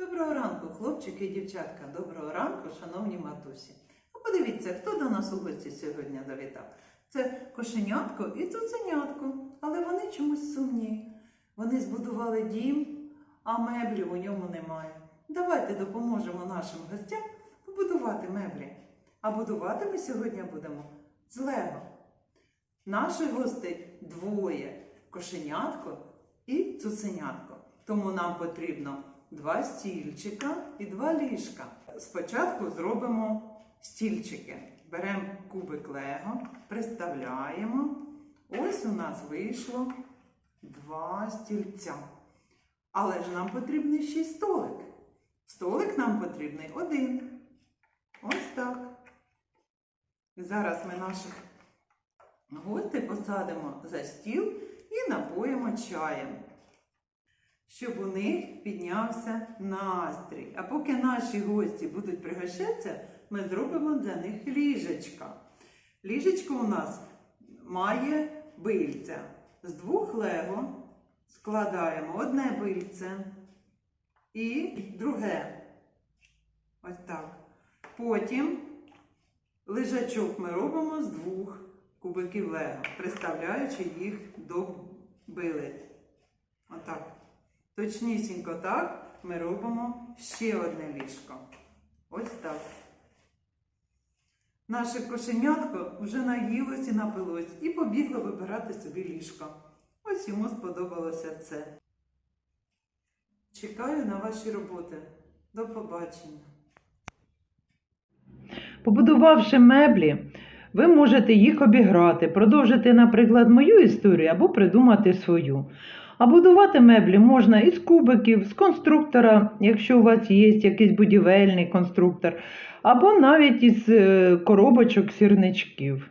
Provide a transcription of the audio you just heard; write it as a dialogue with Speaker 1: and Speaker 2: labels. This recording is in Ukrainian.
Speaker 1: Доброго ранку, хлопчики і дівчатка. Доброго ранку, шановні матусі. Ну, подивіться, хто до нас у гості сьогодні завітав. Це кошенятко і цуценятко, але вони чомусь сумні. Вони збудували дім, а меблів у ньому немає. Давайте допоможемо нашим гостям побудувати меблі. А будувати ми сьогодні будемо з Лего. Наших гостей двоє кошенятко і цуценятко. Тому нам потрібно два стільчика і два ліжка. Спочатку зробимо стільчики. Беремо кубик Лего, приставляємо. Ось у нас вийшло два стільця. Але ж нам потрібний ще й столик. Столик нам потрібний один. Ось так. Зараз ми наших гостей посадимо за стіл і напоїмо чаєм, щоб у них піднявся настрій. А поки наші гості будуть пригощатися, ми зробимо для них ліжечка. Ліжечко у нас має бильця. З двох лего складаємо одне бильце і друге. Ось так. Потім лежачок ми робимо з двох кубиків лего, приставляючи їх до билиць. Отак. Точнісінько так ми робимо ще одне ліжко. Ось так. Наше кошенятко вже наїлось і напилось і побігло вибирати собі ліжко. Ось йому сподобалося це. Чекаю на ваші роботи. До побачення.
Speaker 2: Побудувавши меблі, ви можете їх обіграти, продовжити, наприклад, мою історію або придумати свою. А будувати меблі можна із кубиків, з конструктора, якщо у вас є якийсь будівельний конструктор, або навіть із е, коробочок сірничків.